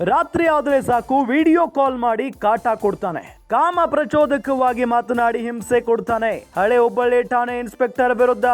ರಾತ್ರಿ ಆದರೆ ಸಾಕು ವಿಡಿಯೋ ಕಾಲ್ ಮಾಡಿ ಕಾಟ ಕೊಡ್ತಾನೆ. ಕಾಮ ಪ್ರಚೋದಕವಾಗಿ ಮಾತನಾಡಿ ಹಿಂಸೆ ಕೊಡ್ತಾನೆ. ಹಳೆ ಹುಬ್ಬಳ್ಳಿ ಠಾಣೆ ಇನ್ಸ್ಪೆಕ್ಟರ್ ವಿರುದ್ಧ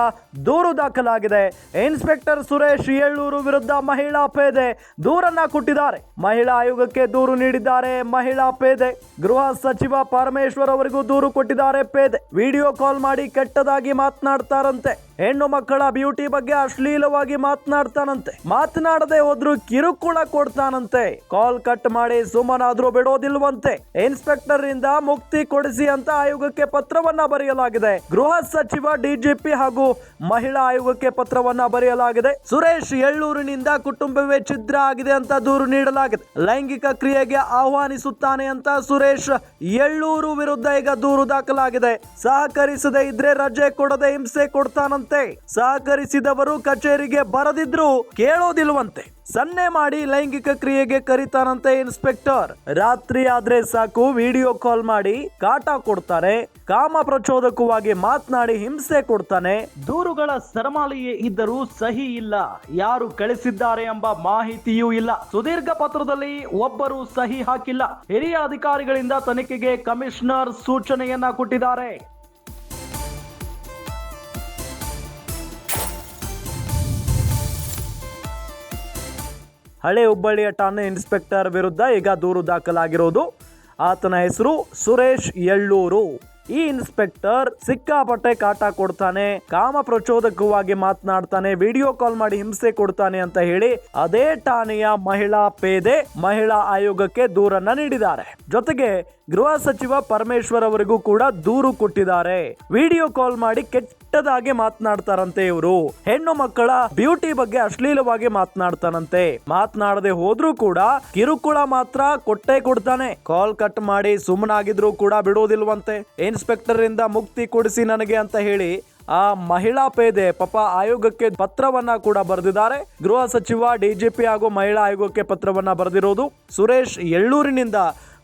ದೂರು ದಾಖಲಾಗಿದೆ. ಇನ್ಸ್ಪೆಕ್ಟರ್ ಸುರೇಶ್ ಏಳೂರು ವಿರುದ್ಧ ಮಹಿಳಾ ಪೇದೆ ದೂರನ್ನ ಕೊಟ್ಟಿದ್ದಾರೆ. ಮಹಿಳಾ ಆಯೋಗಕ್ಕೆ ದೂರು ನೀಡಿದ್ದಾರೆ ಮಹಿಳಾ ಪೇದೆ. ಗೃಹ ಸಚಿವ ಪರಮೇಶ್ವರ್ ಅವರಿಗೂ ದೂರು ಕೊಟ್ಟಿದ್ದಾರೆ ಪೇದೆ. ವಿಡಿಯೋ ಕಾಲ್ ಮಾಡಿ ಕೆಟ್ಟದಾಗಿ ಮಾತನಾಡ್ತಾರಂತೆ. ಹೆಣ್ಣು ಮಕ್ಕಳ ಬ್ಯೂಟಿ ಬಗ್ಗೆ ಅಶ್ಲೀಲವಾಗಿ ಮಾತನಾಡ್ತಾನಂತೆ. ಮಾತನಾಡದೆ ಹೋದ್ರು ಕಿರುಕುಳ ಕೊಡ್ತಾನಂತೆ. ಕಾಲ್ ಕಟ್ ಮಾಡಿ ಸುಮ್ಮನಾದ್ರೂ ಬಿಡೋದಿಲ್ವಂತೆ. ಇನ್ಸ್ಪೆಕ್ಟರ್ ಇಂದ ಮುಕ್ತಿ ಕೊಡಿಸಿ ಅಂತ ಆಯೋಗಕ್ಕೆ ಪತ್ರವನ್ನ ಬರೆಯಲಾಗಿದೆ. ಗೃಹ ಸಚಿವ, ಡಿಜಿಪಿ ಹಾಗೂ ಮಹಿಳಾ ಆಯೋಗಕ್ಕೆ ಪತ್ರವನ್ನ ಬರೆಯಲಾಗಿದೆ. ಸುರೇಶ್ ಎಳ್ಳೂರಿನಿಂದ ಕುಟುಂಬವೇ ಛಿದ್ರ ಆಗಿದೆ ಅಂತ ದೂರು ನೀಡಲಾಗಿದೆ. ಲೈಂಗಿಕ ಕ್ರಿಯೆಗೆ ಆಹ್ವಾನಿಸುತ್ತಾನೆ ಅಂತ ಸುರೇಶ್ ಎಳ್ಳೂರು ವಿರುದ್ಧ ಈಗ ದೂರು ದಾಖಲಾಗಿದೆ. ಸಹಕರಿಸದೇ ಇದ್ರೆ ರಜೆ ಕೊಡದೆ ಹಿಂಸೆ ಕೊಡ್ತಾನಂತೆ. ಸಹಕರಿಸಿದವರು ಕಚೇರಿಗೆ ಬರದಿದ್ರು ಕೇಳೋದಿಲ್ವಂತೆ. ಸನ್ನೆ ಮಾಡಿ ಲೈಂಗಿಕ ಕ್ರಿಯೆಗೆ ಕರೀತಾರಂತೆ ಇನ್ಸ್ಪೆಕ್ಟರ್. ರಾತ್ರಿ ಆದ್ರೆ ಸಾಕು, ವಿಡಿಯೋ ಕಾಲ್ ಮಾಡಿ ಕಾಟ ಕೊಡ್ತಾರೆ, ಕಾಮ ಪ್ರಚೋದಕವಾಗಿ ಮಾತನಾಡಿ ಹಿಂಸೆ ಕೊಡ್ತಾನೆ. ದೂರುಗಳ ಸರಮಾಲೆಯೇ ಇದ್ದರೂ ಸಹಿ ಇಲ್ಲ, ಯಾರು ಕಳಿಸಿದ್ದಾರೆ ಎಂಬ ಮಾಹಿತಿಯೂ ಇಲ್ಲ. ಸುದೀರ್ಘ ಪತ್ರದಲ್ಲಿ ಒಬ್ಬರು ಸಹಿ ಹಾಕಿಲ್ಲ. ಹಿರಿಯ ಅಧಿಕಾರಿಗಳಿಂದ ತನಿಖೆಗೆ ಕಮಿಷನರ್ ಸೂಚನೆಯನ್ನ ಕೊಟ್ಟಿದ್ದಾರೆ. ಹಳೆ ಹುಬ್ಬಳ್ಳಿಯ ಠಾಣೆ ಇನ್ಸ್ಪೆಕ್ಟರ್ ವಿರುದ್ಧ ಈಗ ದೂರು ದಾಖಲಾಗಿರೋದು. ಆತನ ಹೆಸರು ಸುರೇಶ್ ಎಳ್ಳೂರು. ಈ ಇನ್ಸ್ಪೆಕ್ಟರ್ ಸಿಕ್ಕಾಪಟ್ಟೆ ಕಾಟ ಕೊಡ್ತಾನೆ, ಕಾಮ ಪ್ರಚೋದಕವಾಗಿ ಮಾತನಾಡ್ತಾನೆ, ವಿಡಿಯೋ ಕಾಲ್ ಮಾಡಿ ಹಿಂಸೆ ಕೊಡ್ತಾನೆ ಅಂತ ಹೇಳಿ ಅದೇ ಠಾಣೆಯ ಮಹಿಳಾ ಪೇದೆ ಮಹಿಳಾ ಆಯೋಗಕ್ಕೆ ದೂರನ್ನ ನೀಡಿದ್ದಾರೆ. ಜೊತೆಗೆ ಗೃಹ ಸಚಿವ ಪರಮೇಶ್ವರ್ ಅವರಿಗೂ ಕೂಡ ದೂರು ಕೊಟ್ಟಿದ್ದಾರೆ. ವಿಡಿಯೋ ಕಾಲ್ ಮಾಡಿ ಕೆಟ್ಟದಾಗಿ ಮಾತನಾಡ್ತಾರಂತೆ ಇವರು. ಹೆಣ್ಣು ಮಕ್ಕಳ ಬ್ಯೂಟಿ ಬಗ್ಗೆ ಅಶ್ಲೀಲವಾಗಿ ಮಾತನಾಡ್ತಾನಂತೆ. ಮಾತನಾಡದೆ ಹೋದ್ರೂ ಕೂಡ ಕಿರುಕುಳ ಮಾತ್ರ ಕೊಟ್ಟೆ ಕೊಡ್ತಾನೆ. ಕಾಲ್ ಕಟ್ ಮಾಡಿ ಸುಮ್ಮನಾಗಿದ್ರು ಕೂಡ ಬಿಡೋದಿಲ್ವಂತೆ. ಇನ್ಸ್ಪೆಕ್ಟರ್ ಇಂದ ಮುಕ್ತಿ ಕೊಡಿಸಿ ನನಗೆ ಅಂತ ಹೇಳಿ ಆ ಮಹಿಳಾ ಪೇದೆ ಪಾಪ ಆಯೋಗಕ್ಕೆ ಪತ್ರವನ್ನ ಕೂಡ ಬರೆದಿದ್ದಾರೆ. ಗೃಹ ಸಚಿವ ಡಿಜಿಪಿ ಹಾಗೂ ಮಹಿಳಾ ಆಯೋಗಕ್ಕೆ ಪತ್ರವನ್ನ ಬರೆದಿರೋದು ಸುರೇಶ್ ಎಳ್ಳೂರಿನಿಂದ.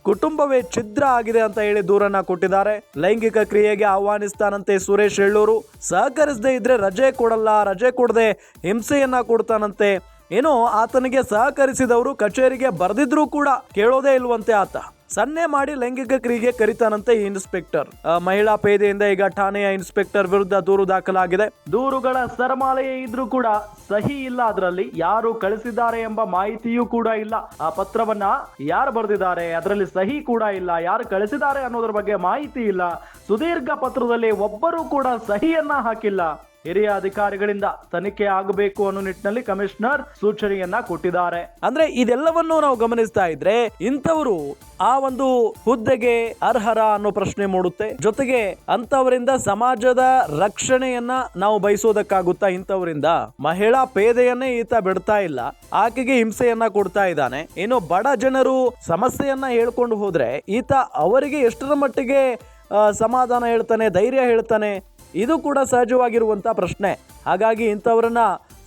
ಕುಟುಂಬವೇ ಛಿದ್ರ ಆಗಿದೆ ಅಂತ ಹೇಳಿ ದೂರನ್ನ ಕೊಟ್ಟಿದ್ದಾರೆ. ಲೈಂಗಿಕ ಕ್ರಿಯೆಗೆ ಆಹ್ವಾನಿಸ್ತಾನಂತೆ ಸುರೇಶ್ ಎಳ್ಳೂರು. ಸಹಕರಿಸದೇ ಇದ್ರೆ ರಜೆ ಕೊಡಲ್ಲ, ರಜೆ ಕೊಡದೆ ಹಿಂಸೆಯನ್ನ ಕೊಡ್ತಾನಂತೆ. ಏನೋ ಆತನಿಗೆ ಸಹಕರಿಸಿದವರು ಕಚೇರಿಗೆ ಬರೆದಿದ್ರೂ ಕೂಡ ಕೇಳೋದೇ ಇಲ್ವಂತೆ ಆತ. ಸನ್ನೆ ಮಾಡಿ ಲೈಂಗಿಕ ಕ್ರಿಯೆಗೆ ಕರಿತಾನಂತೆ ಈ ಇನ್ಸ್ಪೆಕ್ಟರ್. ಮಹಿಳಾ ಪೇದೆಯಿಂದ ಈಗ ಠಾಣೆಯ ಇನ್ಸ್ಪೆಕ್ಟರ್ ವಿರುದ್ಧ ದೂರು ದಾಖಲಾಗಿದೆ. ದೂರುಗಳ ಸರಮಾಲೆಯೇ ಇದ್ರೂ ಕೂಡ ಸಹಿ ಇಲ್ಲ ಅದರಲ್ಲಿ. ಯಾರು ಕಳಿಸಿದ್ದಾರೆ ಎಂಬ ಮಾಹಿತಿಯೂ ಕೂಡ ಇಲ್ಲ. ಆ ಪತ್ರವನ್ನ ಯಾರು ಬರೆದಿದ್ದಾರೆ, ಅದರಲ್ಲಿ ಸಹಿ ಕೂಡ ಇಲ್ಲ. ಯಾರು ಕಳಿಸಿದ್ದಾರೆ ಅನ್ನೋದ್ರ ಬಗ್ಗೆ ಮಾಹಿತಿ ಇಲ್ಲ. ಸುದೀರ್ಘ ಪತ್ರದಲ್ಲಿ ಒಬ್ಬರು ಕೂಡ ಸಹಿಯನ್ನ ಹಾಕಿಲ್ಲ. ಹಿರಿಯ ಅಧಿಕಾರಿಗಳಿಂದ ತನಿಖೆ ಆಗಬೇಕು ಅನ್ನೋ ನಿಟ್ಟಿನಲ್ಲಿ ಕಮಿಷನರ್ ಸೂಚನೆಯನ್ನ ಕೊಟ್ಟಿದ್ದಾರೆ. ಅಂದ್ರೆ ಇದೆಲ್ಲವನ್ನೂ ನಾವು ಗಮನಿಸ್ತಾ ಇದ್ರೆ ಇಂಥವರು ಆ ಒಂದು ಹುದ್ದೆಗೆ ಅರ್ಹರ ಅನ್ನೋ ಪ್ರಶ್ನೆ ಮೂಡುತ್ತೆ. ಜೊತೆಗೆ ಅಂತವರಿಂದ ಸಮಾಜದ ರಕ್ಷಣೆಯನ್ನ ನಾವು ಬಯಸೋದಕ್ಕಾಗುತ್ತಾ ಇಂಥವರಿಂದ ಮಹಿಳಾ ಪೇದೆಯನ್ನೇ ಈತ ಬಿಡ್ತಾ ಇಲ್ಲ, ಆಕೆಗೆ ಹಿಂಸೆಯನ್ನ ಕೊಡ್ತಾ ಇದ್ದಾನೆ. ಇನ್ನು ಬಡ ಜನರು ಸಮಸ್ಯೆಯನ್ನ ಹೇಳ್ಕೊಂಡು ಹೋದ್ರೆ ಈತ ಅವರಿಗೆ ಎಷ್ಟರ ಮಟ್ಟಿಗೆ ಸಮಾಧಾನ ಹೇಳ್ತಾನೆ, ಧೈರ್ಯ ಹೇಳ್ತಾನೆ ಇದು ಕೂಡ ಸಹಜವಾಗಿರುವಂಥ ಪ್ರಶ್ನೆ. ಹಾಗಾಗಿ ಇಂಥವ್ರನ್ನ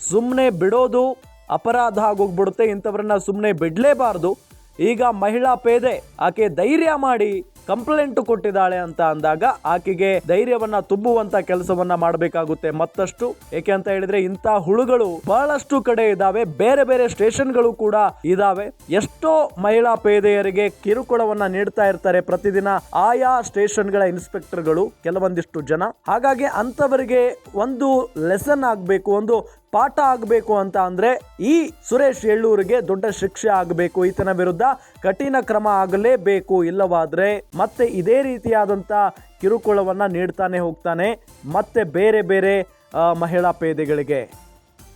ಸುಮ್ಮನೆ ಬಿಡೋದು ಅಪರಾಧ ಆಗೋಗ್ಬಿಡುತ್ತೆ, ಇಂಥವ್ರನ್ನ ಸುಮ್ಮನೆ ಬಿಡಲೇಬಾರ್ದು. ಈಗ ಮಹಿಳಾ ಪೇದೆ, ಆಕೆ ಧೈರ್ಯ ಮಾಡಿ ಕಂಪ್ಲೇಂಟ್ ಕೊಟ್ಟಿದ್ದಾಳೆ ಅಂತ ಅಂದಾಗ ಆಕೆಗೆ ಧೈರ್ಯವನ್ನ ತುಂಬುವಂತ ಕೆಲಸವನ್ನ ಮಾಡಬೇಕಾಗುತ್ತೆ ಮತ್ತಷ್ಟು. ಏಕೆ ಅಂತ ಹೇಳಿದ್ರೆ ಇಂಥ ಹುಳುಗಳು ಬಹಳಷ್ಟು ಕಡೆ ಇದಾವೆ ಬೇರೆ ಬೇರೆ ಸ್ಟೇಷನ್ಗಳು ಕೂಡ ಇದಾವೆ ಎಷ್ಟೋ ಮಹಿಳಾ ಪೇದೆಯರಿಗೆ ಕಿರುಕುಳವನ್ನ ನೀಡ್ತಾ ಇರ್ತಾರೆ ಪ್ರತಿದಿನ ಆಯಾ ಸ್ಟೇಷನ್ಗಳ ಇನ್ಸ್ಪೆಕ್ಟರ್ಗಳು ಕೆಲವೊಂದಿಷ್ಟು ಜನ. ಹಾಗಾಗಿ ಅಂತವರಿಗೆ ಒಂದು ಲೆಸನ್ ಆಗಬೇಕು, ಒಂದು ಪಾಠ ಆಗಬೇಕು ಅಂತ ಅಂದರೆ ಈ ಸುರೇಶ್ ಎಳ್ಳೂರಿಗೆ ದೊಡ್ಡ ಶಿಕ್ಷೆ ಆಗಬೇಕು. ಈತನ ವಿರುದ್ಧ ಕಠಿಣ ಕ್ರಮ ಆಗಲೇಬೇಕು. ಇಲ್ಲವಾದರೆ ಮತ್ತೆ ಇದೇ ರೀತಿಯಾದಂಥ ಕಿರುಕುಳವನ್ನು ನೀಡ್ತಾನೆ ಹೋಗ್ತಾನೆ. ಮತ್ತೆ ಬೇರೆ ಬೇರೆ ಮಹಿಳಾ ಪೇದೆಗಳಿಗೆ.